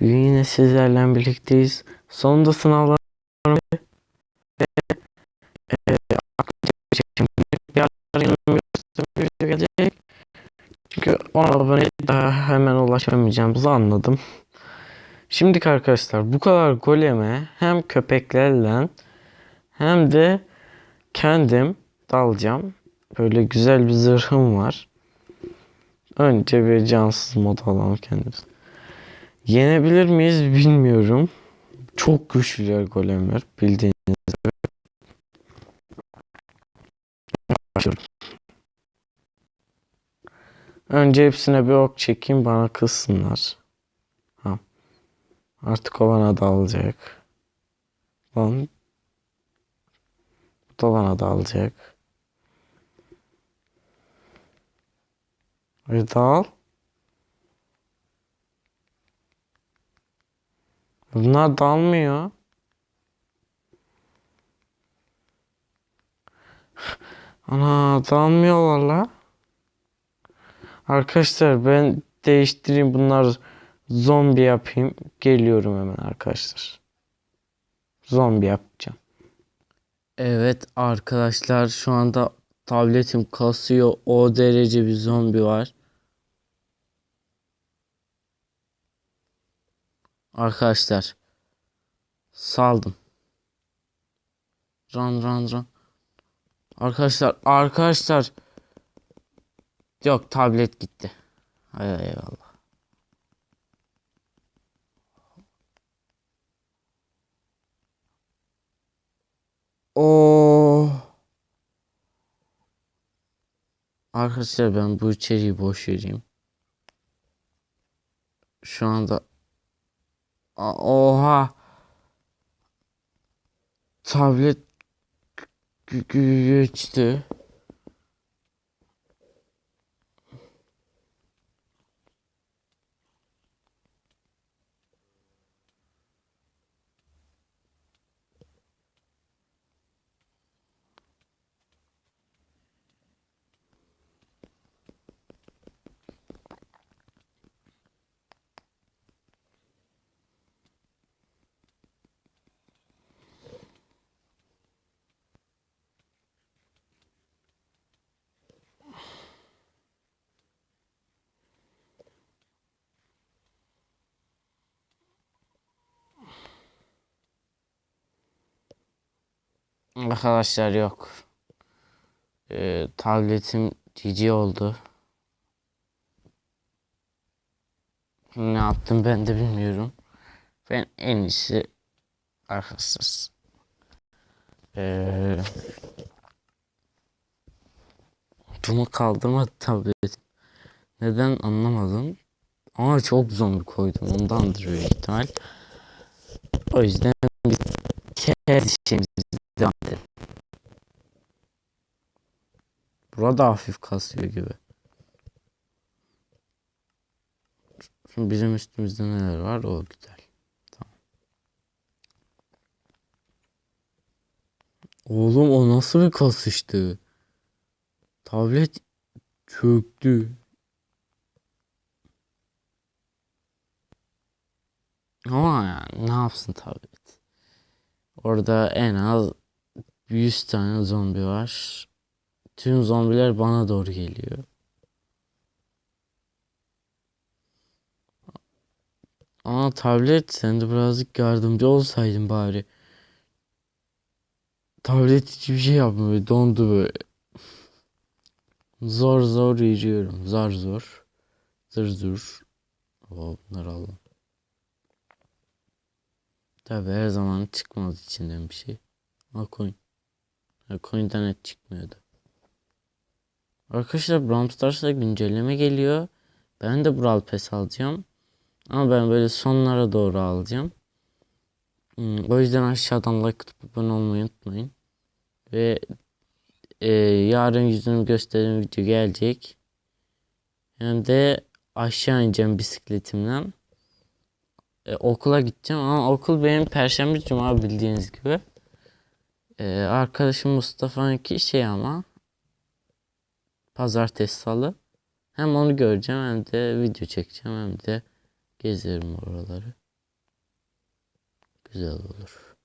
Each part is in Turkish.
Bugün yine sizlerle birlikteyiz. Sonunda sınavlar ve e, şimdi gelecek. Çünkü ona abone daha hemen ulaşamayacağımızı anladım. Şimdiki arkadaşlar bu kadar goleme hem köpeklerle hem de kendim dalacağım. Böyle güzel bir zırhım var. Önce bir cansız mod alalım kendimiz. Yenebilir miyiz bilmiyorum. Çok güçlüler golemler bildiğiniz gibi. Önce hepsine bir ok çekeyim bana kızsınlar. Ha. Artık o bana dalacak. Lan. Bu da bana dalacak. E dal. Bunlar dalmıyor. Ana dalmıyorlar la. Arkadaşlar ben değiştireyim bunlar zombi yapayım. Geliyorum hemen arkadaşlar. Zombi yapacağım. Evet arkadaşlar şu anda tabletim kasıyor. O derece bir zombi var. Arkadaşlar saldım. Run run run. Arkadaşlar arkadaşlar yok tablet gitti. Hay eyvallah. Oo. Arkadaşlar ben bu içeriği boş vereyim. Şu anda Oha. Tablet gü- Arkadaşlar yok. Ee, tabletim GG oldu. Ne yaptım ben de bilmiyorum. Ben en iyisi arkadaşlar. Ee, bunu kaldırmadı tablet. Neden anlamadım. Ama çok zombi koydum. Ondandır büyük ihtimal. O yüzden bir kez işimizi devam edelim. Burada hafif kasıyor gibi. Şimdi bizim üstümüzde neler var? O güzel. Tamam. Oğlum o nasıl bir kasıştı? Tablet çöktü. Ama yani ne yapsın tablet? Orada en az 100 tane zombi var. Tüm zombiler bana doğru geliyor. Ama tablet sen de birazcık yardımcı olsaydın bari. Tablet hiçbir şey yapmıyor. Dondu böyle. Zor zor yürüyorum. Zar zor. Zır zır. Oo, bunları aldım. Tabi her zaman çıkmaz içinden bir şey. Ha coin. Coin'den et çıkmıyordu. Arkadaşlar Brawl Stars'ta güncelleme geliyor. Ben de Brawl Pass alacağım. Ama ben böyle sonlara doğru alacağım. Hmm, o yüzden aşağıdan like atıp abone olmayı unutmayın. Ve e, yarın yüzünü gösterdiğim video gelecek. Hem de aşağı ineceğim bisikletimden. E, okula gideceğim ama okul benim perşembe cuma bildiğiniz gibi. E, arkadaşım Mustafa'nınki şey ama pazartesi salı. Hem onu göreceğim hem de video çekeceğim hem de gezerim oraları. güzel olur.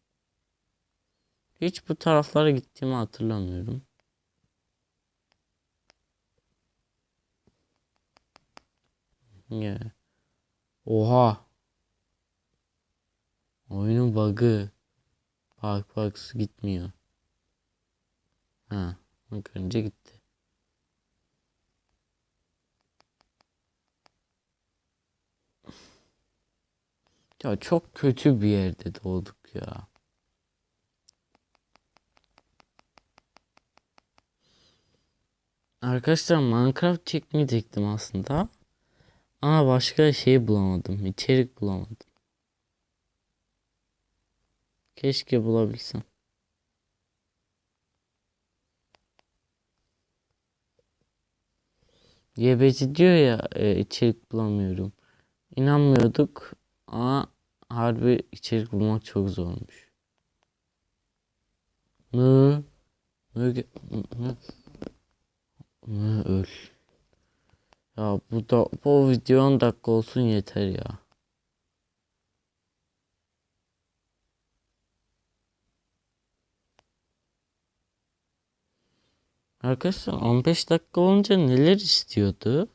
Hiç bu taraflara gittiğimi hatırlamıyorum. Ya. Oha. Oyunun bug'ı. Bak su gitmiyor. Ha, bak önce gitti. Ya çok kötü bir yerde doğduk ya. Arkadaşlar Minecraft çekmeyecektim aslında. Ama başka şey bulamadım. içerik bulamadım. Keşke bulabilsem. YBC diyor ya e, içerik bulamıyorum. İnanmıyorduk ama harbi içerik bulmak çok zormuş. Mü mü mü mü öl. Ya bu da bu video 10 dakika olsun yeter ya. Arkadaşlar 15 dakika olunca neler istiyordu?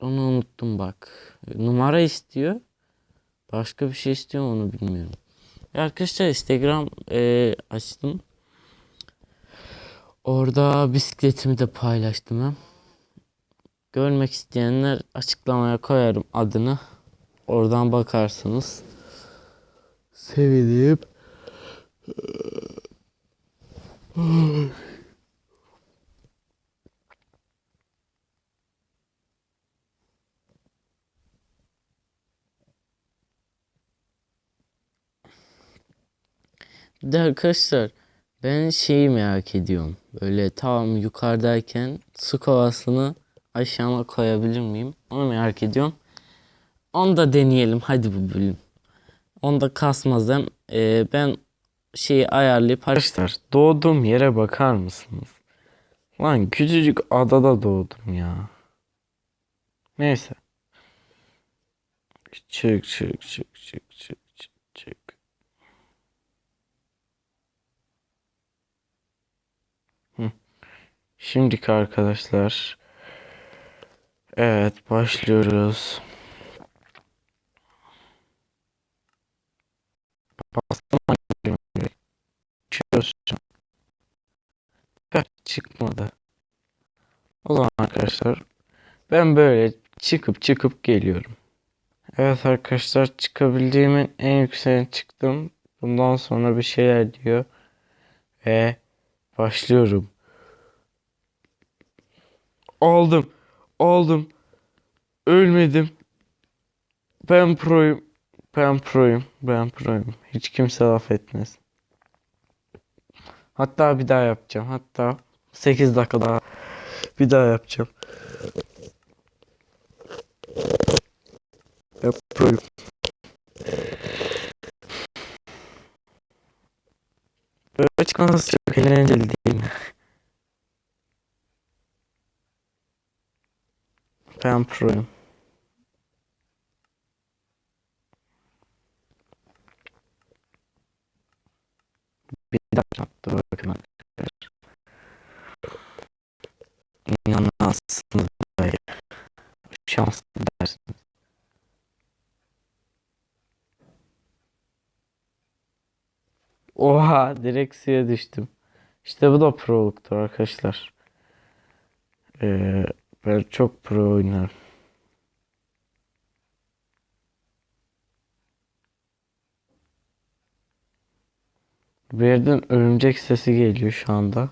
Onu unuttum bak. Numara istiyor. Başka bir şey istiyor onu bilmiyorum. Arkadaşlar Instagram e, açtım. Orada bisikletimi de paylaştım hem. Görmek isteyenler açıklamaya koyarım adını. Oradan bakarsınız. Sevinirim. De arkadaşlar ben şeyi merak ediyorum. Böyle tam yukarıdayken su kovasını aşağıma koyabilir miyim? Onu merak ediyorum. Onu da deneyelim hadi bu bölüm. Onu da kasmaz hem e, ben şeyi ayarlayıp Arkadaşlar doğduğum yere bakar mısınız? Lan küçücük adada doğdum ya. Neyse. Çık çık çık çık çık. Şimdiki arkadaşlar. Evet başlıyoruz. Bastım Çözeceğim. Heh, çıkmadı. O zaman arkadaşlar ben böyle çıkıp çıkıp geliyorum. Evet arkadaşlar çıkabildiğimin en yükseğine çıktım. Bundan sonra bir şeyler diyor. Ve başlıyorum. Aldım. Aldım. Ölmedim. Ben proyum. Ben proyum. Ben proyum. Hiç kimse laf etmez. Hatta bir daha yapacağım. Hatta 8 dakika daha bir daha yapacağım. Yapıyorum. Böyle çıkması çok eğlenceli değil mi? Proyum. Bir daha yaptı bakın arkadaşlar. İnanamazsınız böyle. Şanslı dersiniz. Oha direkt suya düştüm. İşte bu da proluktur arkadaşlar. Ee, ben çok pro oynarım. Bir yerden örümcek sesi geliyor şu anda.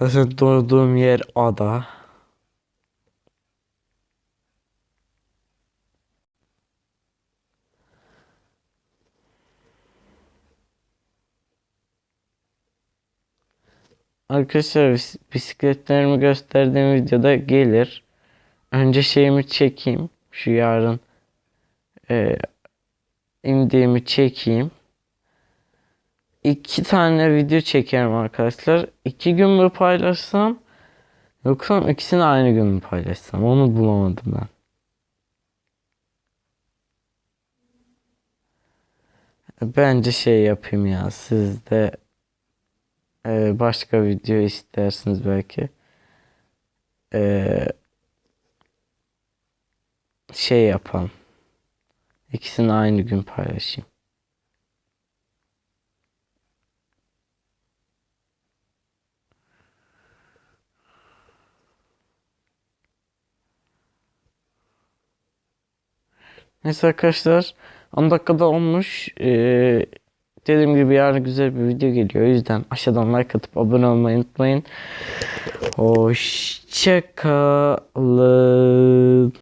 Zaten doğduğum yer ada. Arkadaşlar bis- bisikletlerimi gösterdiğim videoda gelir. Önce şeyimi çekeyim. Şu yarın e, indiğimi çekeyim. İki tane video çekerim arkadaşlar. İki gün mü paylaşsam yoksa ikisini aynı gün mü paylaşsam onu bulamadım ben. Bence şey yapayım ya. Siz de e, başka video istersiniz belki. E, şey yapalım. İkisini aynı gün paylaşayım. Neyse arkadaşlar 10 dakikada olmuş. Ee, dediğim gibi yarın güzel bir video geliyor. O yüzden aşağıdan like atıp abone olmayı unutmayın. Hoşçakalın.